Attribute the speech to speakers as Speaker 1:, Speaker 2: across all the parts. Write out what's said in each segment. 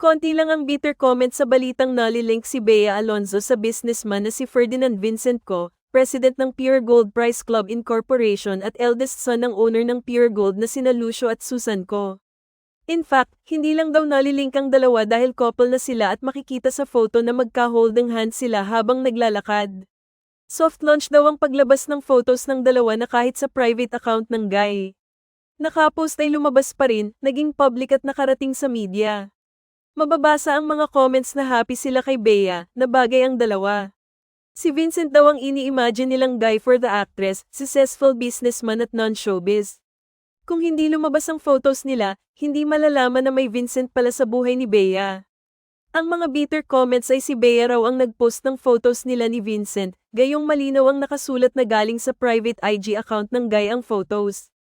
Speaker 1: Konti lang ang bitter comment sa balitang nalilink si Bea Alonzo sa businessman na si Ferdinand Vincent Co., president ng Pure Gold Price Club Incorporation at eldest son ng owner ng Pure Gold na sina Lucio at Susan Co. In fact, hindi lang daw nalilink ang dalawa dahil couple na sila at makikita sa photo na magka-holding hands sila habang naglalakad. Soft launch daw ang paglabas ng photos ng dalawa na kahit sa private account ng guy. Nakapost ay lumabas pa rin, naging public at nakarating sa media. Mababasa ang mga comments na happy sila kay Bea, na bagay ang dalawa. Si Vincent daw ang ini-imagine nilang guy for the actress, successful businessman at non-showbiz. Kung hindi lumabas ang photos nila, hindi malalaman na may Vincent pala sa buhay ni Bea. Ang mga bitter comments ay si Bea raw ang nagpost ng photos nila ni Vincent, gayong malinaw ang nakasulat na galing sa private IG account ng guy ang photos.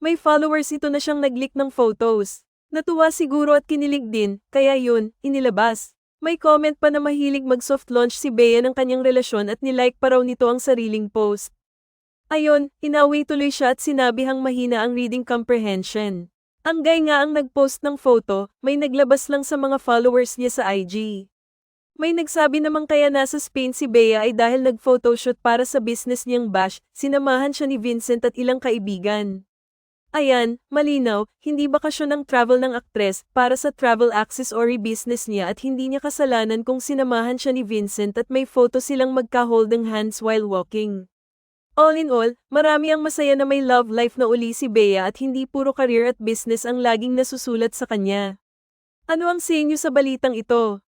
Speaker 1: May followers ito na siyang nag-leak ng photos. Natuwa siguro at kinilig din, kaya yun, inilabas. May comment pa na mahilig mag-soft launch si Bea ng kanyang relasyon at nilike pa raw nito ang sariling post. Ayon, inawi tuloy siya at sinabihang mahina ang reading comprehension. Ang guy nga ang nag-post ng photo, may naglabas lang sa mga followers niya sa IG. May nagsabi namang kaya nasa Spain si Bea ay dahil nag-photoshoot para sa business niyang bash, sinamahan siya ni Vincent at ilang kaibigan. Ayan, malinaw, hindi bakasyon ng travel ng aktres para sa travel accessory business niya at hindi niya kasalanan kung sinamahan siya ni Vincent at may photo silang magka-holding hands while walking. All in all, marami ang masaya na may love life na uli si Bea at hindi puro career at business ang laging nasusulat sa kanya. Ano ang sa inyo sa balitang ito?